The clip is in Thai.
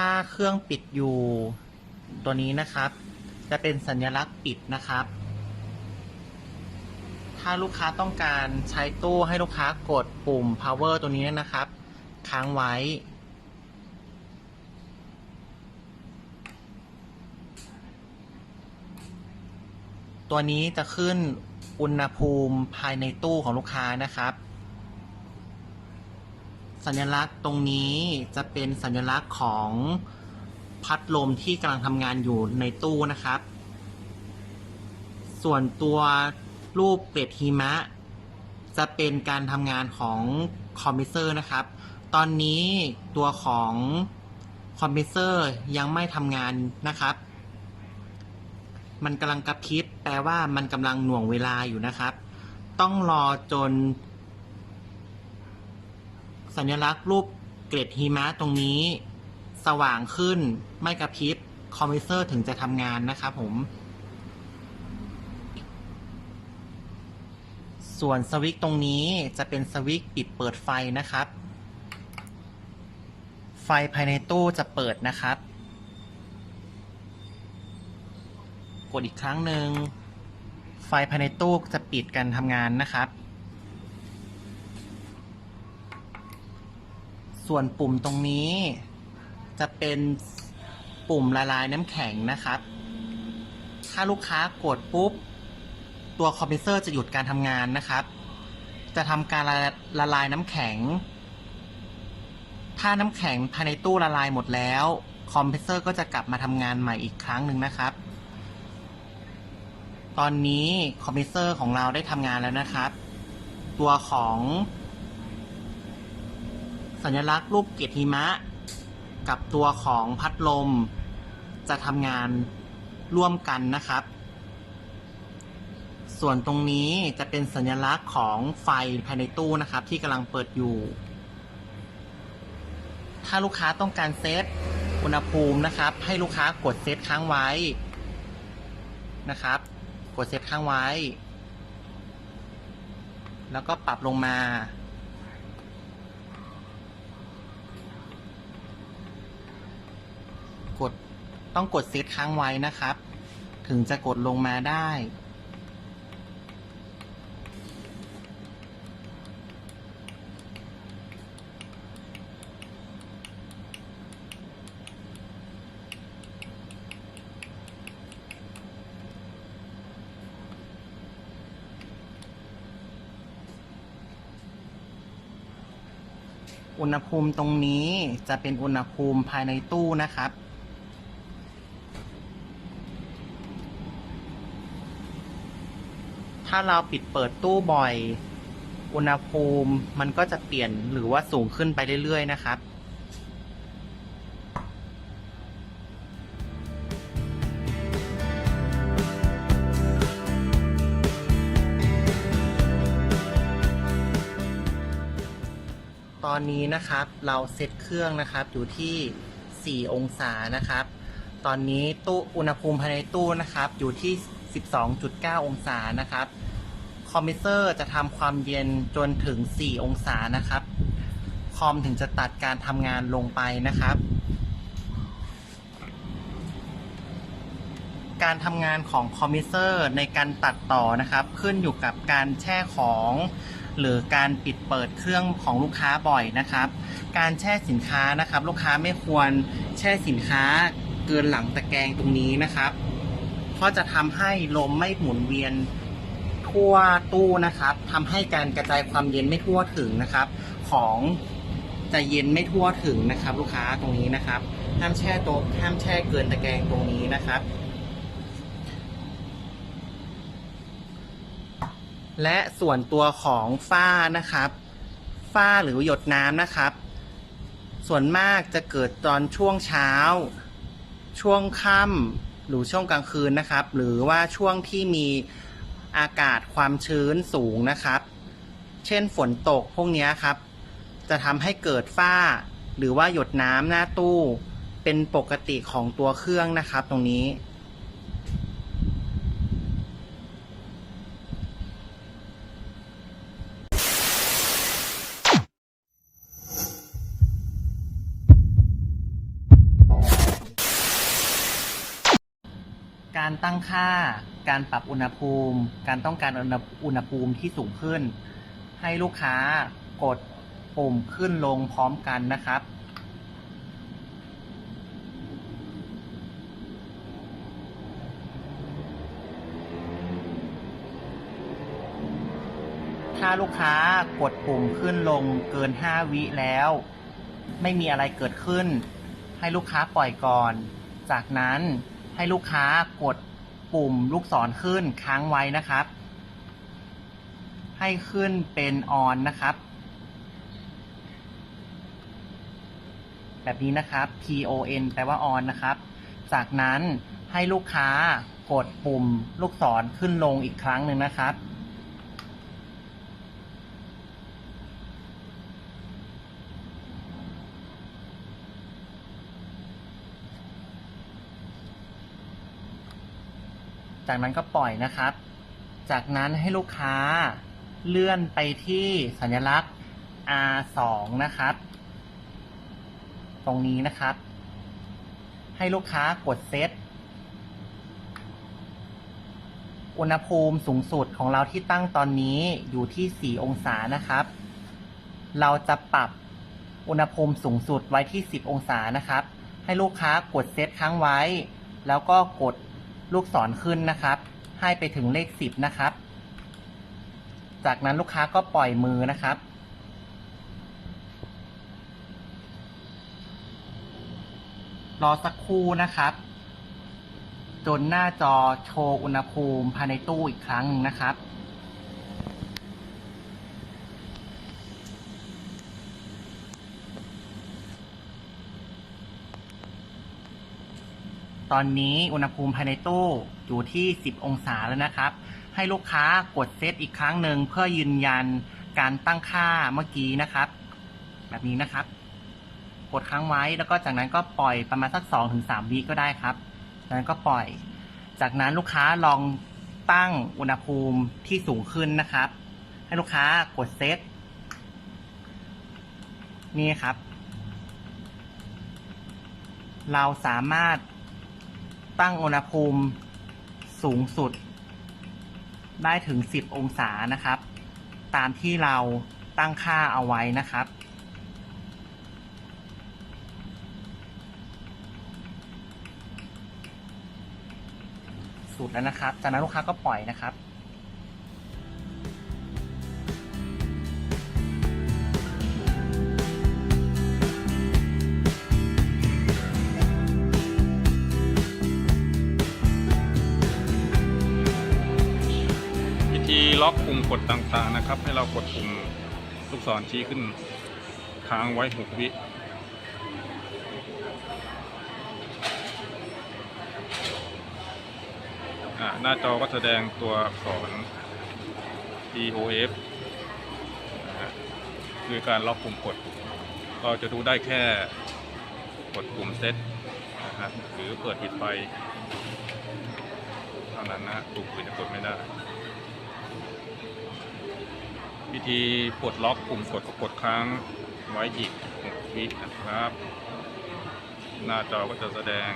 ถ้าเครื่องปิดอยู่ตัวนี้นะครับ จะเป็นสัญลักษณ์ปิดนะครับ ถ้าลูกค้าต้องการใช้ตู้ให้ลูกค้ากดปุ่ม power ตัวนี้นะครับ ค้างไว้ ตัวนี้จะขึ้นอุณหภูมิภายในตู้ของลูกค้านะครับ สัญลักษณ์ตรงนี้จะเป็นสัญลักษณ์ของพัดลมที่กำลังทำงานอยู่ในตู้นะครับ ส่วนตัวรูปเกล็ดหิมะ จะเป็นการทำงานของคอมพิวเซอร์นะครับ ตอนนี้ตัวของคอมพิวเซอร์ยังไม่ทำงานนะครับ มันกำลังกระพริบแปลว่ามันกำลังหน่วงเวลาอยู่นะครับ ต้องรอจน สัญลักษณ์รูปเกล็ดหิมะตรงนี้ สว่างขึ้นไม่กระพริบคอมพิวเซอร์ถึงจะทำงานนะครับผม ส่วนสวิตช์ตรงนี้จะเป็นสวิตช์ปิดเปิดไฟนะครับ ไฟภายในตู้จะเปิดนะครับ กดอีกครั้งหนึ่งไฟภายในตู้จะปิดการทำงานนะครับ ส่วนปุ่มตรงนี้จะเป็นปุ่มละลายน้ำแข็งนะครับ ถ้าลูกค้ากดปุ๊บ ตัวคอมพิวเซอร์จะหยุดการทำงานนะครับ จะทำการละละลายน้ำแข็ง ถ้าน้ำแข็งภายในตู้ละลายหมดแล้ว คอมพิวเซอร์ก็จะกลับมาทำงานใหม่อีกครั้งหนึ่งนะครับ ตอนนี้คอมพิวเซอร์ของเราได้ทำงานแล้วนะครับ ตัวของ สัญลักษณ์รูปเกล็ดหิมะ กับตัวของพัดลม จะทำงานร่วมกันนะครับ ส่วนตรงนี้จะเป็นสัญลักษณ์ของไฟภายในตู้นะครับ ที่กำลังเปิดอยู่ ถ้าลูกค้าต้องการเซตอุณหภูมินะครับ ให้ลูกค้ากดเซตค้างไว้นะครับ กดเซตค้างไว้ แล้วก็ปรับลงมา กด ต้องกดเซตค้างไว้นะครับ ถึงจะกดลงมาได้ อุณหภูมิตรงนี้จะเป็นอุณหภูมิภายในตู้นะครับ ถ้าเราปิดเปิดตู้บ่อย อุณหภูมิมันก็จะเปลี่ยนหรือว่าสูงขึ้นไปเรื่อย ๆ นะครับตอนนี้นะครับเราเซตเครื่องนะครับอยู่ที่ 4 องศานะครับ ตอนนี้ตู้อุณหภูมิภายในตู้นะครับ อยู่ที่ 12.9 องศานะครับ คอมพิวเตอร์จะทำความเย็นจนถึง 4 องศานะครับ คอมถึงจะตัดการทำงานลงไปนะครับ การทำงานของคอมพิวเตอร์ในการตัดต่อนะครับ ขึ้นอยู่กับการแช่ของหรือการปิดเปิดเครื่องของลูกค้าบ่อยนะครับ การแช่สินค้านะครับ ลูกค้าไม่ควรแช่สินค้า เกินหลังตะแกรงตรงนี้นะครับเพราะจะทำให้ลมไม่หมุนเวียนทั่วตู้นะครับทำให้การกระจายความเย็นไม่ทั่วถึงนะครับ ของจะเย็นไม่ทั่วถึงนะครับ ลูกค้าตรงนี้นะครับ ห้ามแช่โตัวห้ามแช่เกินตะแกรงตรงนี้นะครับ และส่วนตัวของฝ้านะครับฝ้าหรือหยดน้ำนะครับ ส่วนมากจะเกิดตอนช่วงเช้า ช่วงค่ำหรือช่วงกลางคืนนะครับ หรือว่าช่วงที่มีอากาศความชื้นสูงนะครับ เช่นฝนตกพวกนี้ครับ จะทำให้เกิดฝ้า หรือว่าหยดน้ำหน้าตู้ เป็นปกติของตัวเครื่องนะครับ ตรงนี้ การตั้งค่า การปรับอุณหภูมิ การต้องการอุณหอุณหภูมิที่สูงขึ้น ให้ลูกค้ากดปุ่มขึ้นลงพร้อมกันนะครับ ถ้าลูกค้ากดปุ่มขึ้นลงเกิน 5 วิแล้ว ไม่มีอะไรเกิดขึ้น ให้ลูกค้าปล่อยก่อน จากนั้น ให้ลูกค้ากดปุ่มลูกศรขึ้นค้างไว้นะครับ ให้ขึ้นเป็นออนนะครับ แบบนี้นะครับ P O N แปลว่า on นะครับ จากนั้นให้ลูกค้ากดปุ่มลูกศรขึ้นลงอีกครั้งหนึ่งนะครับ จากนั้นก็ปล่อยนะครับ จากนั้นให้ลูกค้าเลื่อนไปที่สัญลักษณ์ R2 นะครับ ตรงนี้นะครับ ให้ลูกค้ากดเซตอุณหภูมิสูงสุดของเราที่ตั้งตอนนี้อยู่ที่ 4 องศานะครับ เราจะปรับอุณหภูมิสูงสุดไว้ที่ 10 องศานะครับ ให้ลูกค้ากดเซตค้างไว้ แล้วก็กด ลูกศรขึ้นนะครับ ให้ไปถึงเลข 10 นะครับ จากนั้นลูกค้าก็ปล่อยมือนะครับ รอสักครู่นะครับ จนหน้าจอโชว์อุณหภูมิภายในตู้อีกครั้งหนึ่งนะครับ ตอนนี้อุณหภูมิภายในตู้อยู่ที่ 10 องศาแล้วนะครับ ให้ลูกค้ากดเซตอีกครั้งหนึ่งเพื่อยืนยันการตั้งค่าเมื่อกี้นะครับ แบบนี้นะครับ กดค้างไว้แล้วก็จากนั้นก็ปล่อยประมาณสัก 2-3ถึงวิก็ได้ครับจากนั้นก็ปล่อย จากนั้นลูกค้าลองตั้งอุณหภูมิที่สูงขึ้นนะครับ ให้ลูกค้ากดเซตนี่ครับ เราสามารถ ตั้งอุณหภูมิสูงสุด ได้ถึง 10 องศานะครับ ตามที่เราตั้งค่าเอาไว้นะครับ สุดแล้วนะครับ จากนั้นลูกค้าก็ปล่อยนะครับ กดต่างๆนะครับ ให้เรากดปุ่มลูกศรชี้ขึ้นค้างไว้6วิหน้าจอก็แสดงตัวอักษร EOF คือการล็อกปุ่มกด เราจะดูได้แค่กดปุ่มเซตนะฮะหรือเปิดปิดไฟ เท่านั้นนะปุ่มอื่นจะกดไม่ได้ วิธีปลดล็อกปุ่มกดก็กดค้างไว้อีก6วินะครับ หน้าจอก็จะแสดง